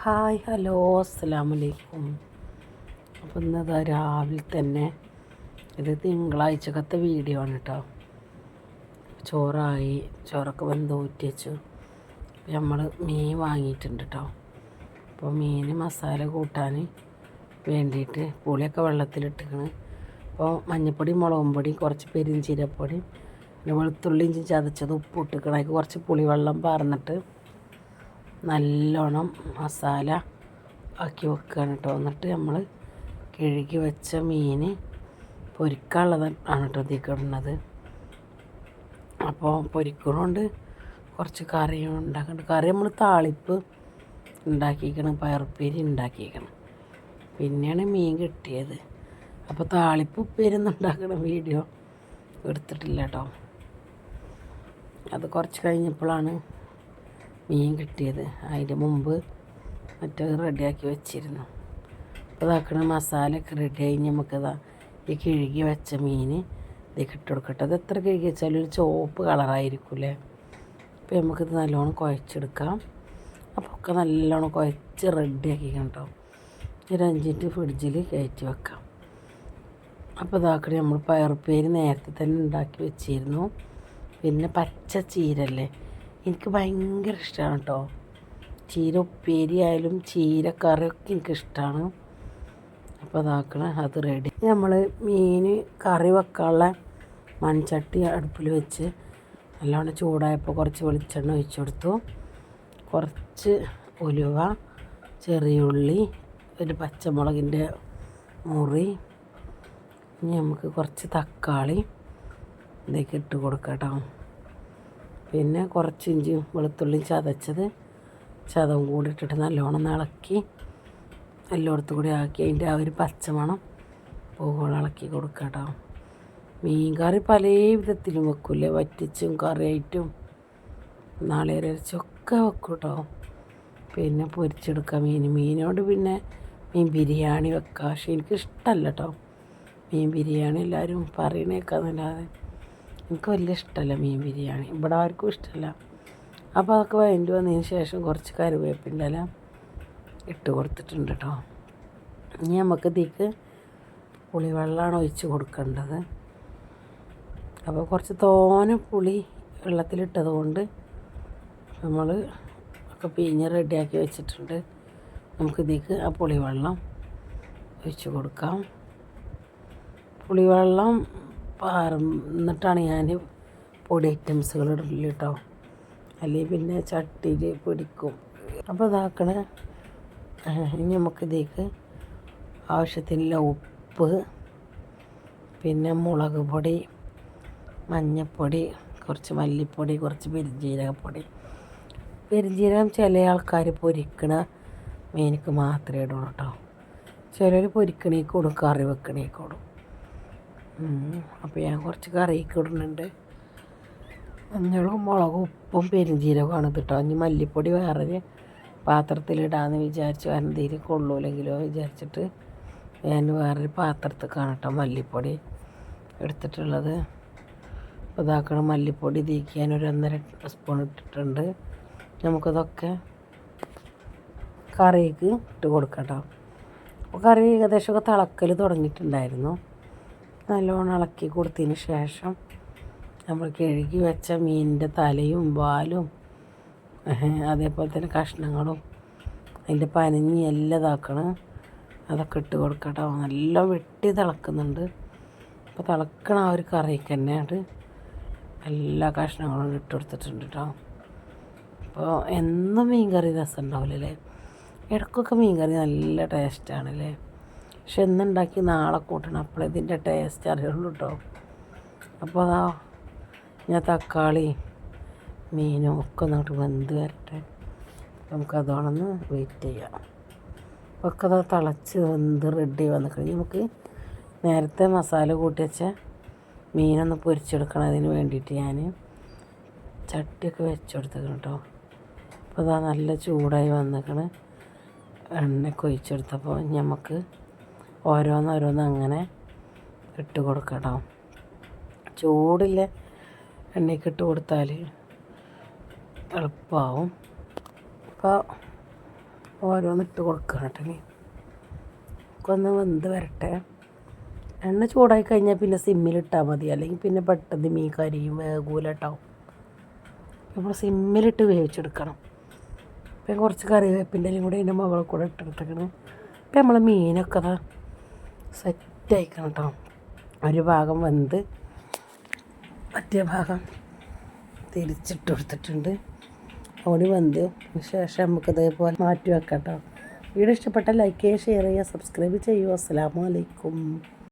Hi hello അസ്സലാമലൈക്കും അപ്പം ഇന്നതാ രാവിലെ തന്നെ ഇത് തിങ്കളാഴ്ചക്കത്തെ വീഡിയോ ആണ് കേട്ടോ ചോറായി ചോറൊക്കെ വെന്ത് ഊറ്റി വെച്ചു. നമ്മൾ മീൻ വാങ്ങിയിട്ടുണ്ട് കേട്ടോ അപ്പോൾ മീൻ മസാല കൂട്ടാൻ വേണ്ടിയിട്ട് പുളിയൊക്കെ വെള്ളത്തിലിട്ടിക്കണ് അപ്പോൾ മഞ്ഞൾപ്പൊടി മുളകും പൊടി കുറച്ച് പെരിഞ്ചീരപ്പൊടി പിന്നെ വെളുത്തുള്ളി ഇഞ്ചി ചതച്ചത് ഉപ്പ് ഇട്ടിക്കണം കുറച്ച് പുളിവെള്ളം പാർന്നിട്ട് നല്ലോണം മസാല ആക്കി വെക്കുകയാണ് കേട്ടോ എന്നിട്ട് നമ്മൾ കഴുകി വെച്ച മീൻ പൊരിക്കാനുള്ളത് ആണ് കേട്ടോ ഇതിലേക്ക് അപ്പോൾ പൊരിക്കണോണ്ട് കുറച്ച് കറിയും ഉണ്ടാക്കുന്നുണ്ട് കറി നമ്മൾ താളിപ്പ് ഉണ്ടാക്കിയിരിക്കണം പയറുപ്പേരി ഉണ്ടാക്കിയിരിക്കണം പിന്നെയാണ് മീൻ കിട്ടിയത്. അപ്പോൾ താളിപ്പ് ഉപ്പേരി ഉണ്ടാക്കുന്ന വീഡിയോ എടുത്തിട്ടില്ല കേട്ടോ അത് കുറച്ച് കഴിഞ്ഞപ്പോഴാണ് മീൻ കിട്ടിയത്. അതിന്റെ മുമ്പ് മറ്റേ റെഡിയാക്കി വെച്ചിരുന്നു. അപ്പോൾ ഇതാക്കണ മസാലയൊക്കെ റെഡി ആയി. നമുക്കിതാ ഈ കിഴുകി വെച്ച മീൻ ഇതിലേക്ക് ഇട്ട് കൊടുക്കട്ടെ. അത് എത്ര കിഴുകി വെച്ചാലും ഒരു ചുവപ്പ് കളറായിരിക്കില്ലേ അപ്പോൾ നമുക്കിത് നല്ലോണം കുഴച്ചെടുക്കാം. അപ്പോൾ ഒക്കെ നല്ലോണം കുഴച്ച് റെഡിയാക്കി കണ്ടോ? ഒരു അഞ്ചിട്ട് ഫ്രിഡ്ജിൽ കയറ്റി വെക്കാം. അപ്പോൾ ഇതാക്കണ നമ്മൾ പയറുപ്പേര് നേരത്തെ തന്നെ ഉണ്ടാക്കി വെച്ചിരുന്നു. പിന്നെ പച്ച ചീരല്ലേ? എനിക്ക് ഭയങ്കര ഇഷ്ടമാണ് കേട്ടോ ചീര ഉപ്പേരി ആയാലും ചീര കറിയൊക്കെ എനിക്കിഷ്ടമാണ് അപ്പോൾ അതാക്കണം അത് റെഡി നമ്മൾ മീൻ കറി വെക്കാനുള്ള മൺചട്ടി അടുപ്പിൽ വെച്ച് നല്ലോണം ചൂടായപ്പോൾ കുറച്ച് വെളിച്ചെണ്ണ ഒഴിച്ചു കൊടുത്തു. കുറച്ച് ഉലുവ ചെറിയുള്ളി ഒരു പച്ചമുളകിന്റെ മുറി. ഇനി നമുക്ക് കുറച്ച് തക്കാളി ഇതൊക്കെ ഇട്ട് കൊടുക്കാം കേട്ടോ പിന്നെ കുറച്ച് ഇഞ്ചിയും വെളുത്തുള്ളിയും ചതച്ചത്. ചതവും കൂടി ഇട്ടിട്ട് നല്ലോണം ഇളക്കി എല്ലായിടത്തും കൂടി ആക്കി. അതിന്റെ ആ ഒരു പച്ചമണം പോകുമ്പോൾ ഇളക്കി കൊടുക്കുക മീൻ കറി പല വിധത്തിലും വെക്കൂലേ വറ്റിച്ചും കറിയായിട്ടും നാളേരച്ചൊക്കെ വെക്കും കേട്ടോ. പിന്നെ പൊരിച്ചെടുക്കാം മീൻ. മീനോട് പിന്നെ മീൻ ബിരിയാണി വെക്കാം. പക്ഷേ എനിക്കിഷ്ടമല്ല കേട്ടോ. മീൻ ബിരിയാണി എല്ലാവരും പറയണേക്കാന്നല്ലാതെ എനിക്ക് വലിയ ഇഷ്ടമല്ല മീൻ ബിരിയാണി. ഇവിടെ ആർക്കും ഇഷ്ടമല്ല. അപ്പോൾ അതൊക്കെ വഴണ്ടി വന്നതിന് ശേഷം കുറച്ച് കറിവേപ്പിന്റെ ഇല ഇട്ട് കൊടുത്തിട്ടുണ്ട് കേട്ടോ. ഇനി നമുക്ക് ഇതിക്ക് പുളിവെള്ളമാണ് ഒഴിച്ച് കൊടുക്കേണ്ടത്. അപ്പോൾ കുറച്ച് തോന പുളി വെള്ളത്തിലിട്ടത് കൊണ്ട് നമ്മൾ ഒക്കെ പിഞ്ഞ് റെഡിയാക്കി വെച്ചിട്ടുണ്ട്. നമുക്ക് ഇതിക്ക് ആ പുളിവെള്ളം ഒഴിച്ച് കൊടുക്കാം. പുളിവെള്ളം പാർന്നിട്ടാണ് ഞാൻ പൊടി ഐറ്റംസുകൾ ഇടൽ കേട്ടോ അല്ലെങ്കിൽ പിന്നെ ചട്ടിയിൽ പിടിക്കും. അപ്പോൾ ഇതാക്കണ. ഇനി നമുക്കിതേക്ക് ആവശ്യത്തിനുള്ള ഉപ്പ് പിന്നെ മുളക് പൊടി മഞ്ഞൾപ്പൊടി കുറച്ച് മല്ലിപ്പൊടി കുറച്ച് പെരുംജീരകപ്പൊടി പെരുംജീരകം ചില ആൾക്കാർ പൊരിക്കണ മീനിക്ക് മാത്രമേ ഇടുള്ളൂ കേട്ടോ ചിലർ പൊരിക്കണേക്കോടും കറി വെക്കണേക്ക് ഇടും. അപ്പോൾ ഞാൻ കുറച്ച് കറിയൊക്കെ ഇടുന്നുണ്ട്. മഞ്ഞളും മുളകും ഉപ്പും പെരുംജീരകമാണ് കേട്ടോ ഇനി മല്ലിപ്പൊടി വേറൊരു പാത്രത്തിലിടാമെന്ന് വിചാരിച്ച് കാരണം തീരെ കൊള്ളൂലെങ്കിലോ വിചാരിച്ചിട്ട് ഞാൻ വേറൊരു പാത്രത്തിൽ കാണട്ടോ മല്ലിപ്പൊടി എടുത്തിട്ടുള്ളത്. അപ്പോൾ ഇതാക്കണം മല്ലിപ്പൊടി തീക്കാൻ ഒരു ഒന്നര സ്പൂൺ ഇട്ടിട്ടുണ്ട്. നമുക്കതൊക്കെ കറിക്ക് ഇട്ട് കൊടുക്കട്ടോ അപ്പോൾ കറി ഏകദേശമൊക്കെ തിളക്കൽ തുടങ്ങിയിട്ടുണ്ടായിരുന്നു. നല്ലോണം ഇളക്കി കൊടുത്തതിന് ശേഷം നമ്മൾ കഴുകി വെച്ച മീനിന്റെ തലയും വാലും അതേപോലെ തന്നെ കഷ്ണങ്ങളും അതിന്റെ പനഞ്ഞി എല്ലാം ഇതാക്കണം. അതൊക്കെ ഇട്ട് കൊടുക്കട്ടോ. നല്ല വെട്ടി തിളക്കുന്നുണ്ട്. അപ്പോൾ തിളക്കണ ആ ഒരു കറിക്ക് തന്നെയാണ്. എല്ലാ കഷ്ണങ്ങളും ഇട്ട് കൊടുത്തിട്ടുണ്ട് കേട്ടോ. അപ്പോൾ എന്നും മീൻ കറി രസം ഉണ്ടാവില്ലല്ലേ ഇടയ്ക്കൊക്കെ മീൻ കറി നല്ല ടേസ്റ്റാണല്ലേ? പക്ഷെ എന്നുണ്ടാക്കി നാളെ കൂട്ടണം. അപ്പോൾ ഇതിന്റെ ടേസ്റ്റ് അറിയുള്ളൂ കേട്ടോ അപ്പോൾ അതാ ഞാൻ തക്കാളി മീനും ഒക്കെ അങ്ങോട്ട് വെന്ത് വരട്ടെ. നമുക്ക് അതോടൊന്ന് വെയിറ്റ് ചെയ്യാം. ഒക്കെ അതാ തിളച്ച് വെന്ത് റെഡി വന്നിട്ട് നമുക്ക് നേരത്തെ മസാല കൂട്ടി വെച്ച മീനൊന്ന് പൊരിച്ചെടുക്കണം അതിന് വേണ്ടിയിട്ട് ഞാൻ ചട്ടിയൊക്കെ വെച്ചെടുത്തേക്കണം കേട്ടോ അപ്പോൾ അതാ നല്ല ചൂടായി വന്നേക്കണ്. എണ്ണയൊക്കെ ഒഴിച്ചെടുത്തപ്പോൾ നമുക്ക് ഓരോന്നോരോന്ന് അങ്ങനെ ഇട്ട് കൊടുക്കണം ചൂടില്ല എണ്ണയ്ക്ക് ഇട്ട് കൊടുത്താൽ എളുപ്പമാവും അപ്പോൾ ഓരോന്നിട്ട് കൊടുക്കണം കേട്ടോ ഇനി. ഒന്ന് വെന്ത് വരട്ടെ. എണ്ണ ചൂടായി കഴിഞ്ഞാൽ പിന്നെ സിമ്മിലിട്ടാൽ മതി. അല്ലെങ്കിൽ പിന്നെ പെട്ടെന്ന് മീൻ കരിയും വേഗൂല കേട്ടോ നമ്മൾ സിമ്മിലിട്ട് വേവിച്ചെടുക്കണം. പിന്നെ കുറച്ച് കറിവേപ്പിന്റെ കൂടെ അതിന്റെ മുകളിൽ കൂടെ ഇട്ടെടുത്തേക്കണം ഇപ്പം നമ്മൾ മീനൊക്കെ അതാ സെറ്റ് ആയിക്കണം കേട്ടോ ഒരു ഭാഗം വെന്ത് മറ്റേ ഭാഗം തിരിച്ചിട്ട് കൊടുത്തിട്ടുണ്ട്. ഓടി വെന്ത് ശേഷം നമുക്ക് ഇതേപോലെ മാറ്റി വെക്കാം കേട്ടോ വീഡിയോ ഇഷ്ടപ്പെട്ടാൽ ലൈക്ക് ചെയ്യുക ഷെയർ ചെയ്യുക സബ്സ്ക്രൈബ് ചെയ്യുക. അസ്സാം വലൈക്കും